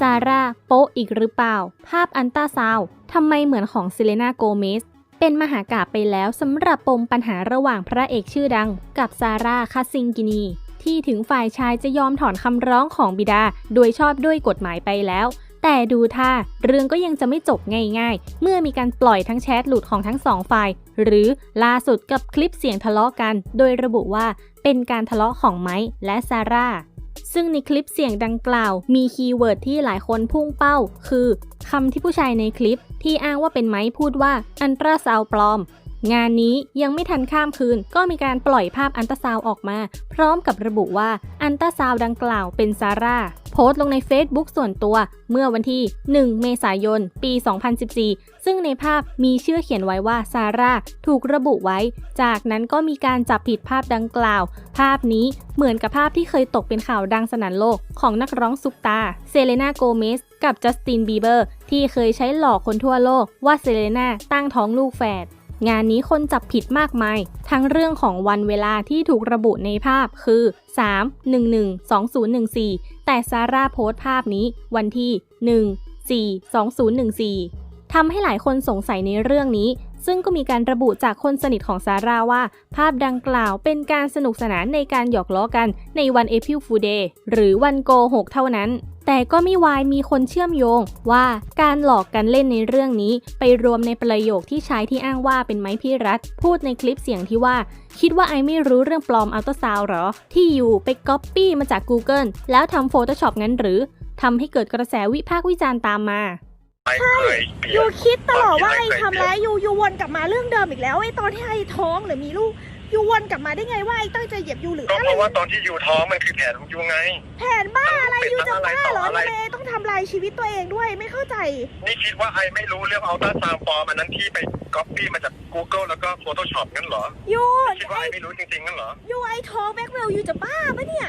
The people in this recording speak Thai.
ซาร่าโป๊อีกหรือเปล่า ภาพอันต้าซาวทำไมเหมือนของเซเลนาโกเมสเป็นมหากาบไปแล้วสำหรับปมปัญหาระหว่างพระเอกชื่อดัง กับซาร่าคาซิงกินี ที่ถึงฝ่ายชายจะยอมถอนคำร้องของบิดา โดยชอบด้วยกฎหมายไปแล้ว แต่ดูท่าเรื่องก็ยังจะไม่จบง่ายๆ เมื่อมีการปล่อยทั้งแชทหลุดของทั้งสองฝ่าย หรือล่าสุดกับคลิปเสียงทะเลาะกัน โดยระบุว่าเป็นการทะเลาะของไมค์และซาร่า ซึ่งในคลิปเสียงดังกล่าว มีคีย์เวิร์ดที่หลายคนพุ่งเป้า คือคำที่ผู้ชายในคลิปที่อ้างว่าเป็นไม้พูดว่าอันตราซาวปลอม งานนี้ยังไม่ทันข้ามคืน ก็มีการปล่อยภาพอันตราซาวออกมา พร้อมกับระบุว่าอันตราซาวดังกล่าวเป็นซาร่า โพสต์ลงใน Facebook ส่วนตัวเมื่อวันที่ 1 เมษายน ปี 2014 ซึ่งในภาพมีชื่อเขียนไว้ว่าซาร่าถูกระบุไว้ จากนั้นก็มีการจับผิดภาพดังกล่าว ภาพนี้เหมือนกับภาพที่เคยตกเป็นข่าวดังสนั่นโลกของนักร้องซุปตา เซเลนาโกเมสกับจัสตินบีเบอร์ที่เคยใช้หลอกคนทั่วโลกว่าเซเลนาตั้งท้องลูกแฝด งานนี้คนจับผิดมากมาย ทั้งเรื่องของวันเวลาที่ถูกระบุในภาพคือ 3 1 1 2 0 1 4 แต่ซาร่าโพสต์ภาพนี้วันที่ 1 4 2 0 1 4ทำให้หลายคนสงสัยในเรื่องนี้ ซึ่งก็มีการระบุจากคนสนิทของซาร่าว่า ภาพดังกล่าวเป็นการสนุกสนานในการหยอกล้อกันในวัน April Fool Day หรือวันโกหกเท่านั้น แต่ก็ไม่วายมีคนเชื่อมโยงว่าการหลอกกันเล่นในเรื่องนี้ ไปรวมในประโยคที่ชายที่อ้างว่าเป็นไม้พี่รัฐ พูดในคลิปเสียงที่ว่า คิดว่าไอไม่รู้เรื่องปลอมอัลตราซาวหรอ ที่อยู่ไปก๊อปปี้มาจาก Google แล้วทำ Photoshop งั้นหรือทำให้เกิดกระแสวิพากษ์วิจารณ์ตามมา ไม่เคยเปลี่ยยูนคิดตลอดว่าไม่ไอ้เคยทำร้ายยูยูวนกลับมาเรื่องเดิมอีกแล้วไอ้ตอนที่ไอ้ท้องหรือมีลูกยูวนกลับมาได้ไงว่าไอ้ตั้งใจเหยียบยูหรือก็อะเพไรราะว่าตอนที่อยู่ท้องมันคือแผนของยูไง แผนบ้าอะไรยูจะบ้าเหรออะไรทำไมต้องทำลายชีวิตตัวเองด้วยไม่เข้าใจ นี่คิดว่าไอไม่รู้เรื่องอัลตราซาวด์ปลอมอันนั้นที่ไปก๊อปปี้มาจาก Google แล้วก็ Photoshop งั้นเหรอยูคิดว่าไอ้ไอไม่รู้จริงๆงั้นเหรอยูไอ้ท้องแบ็คเวลยูจะบ้าปะเนี่ย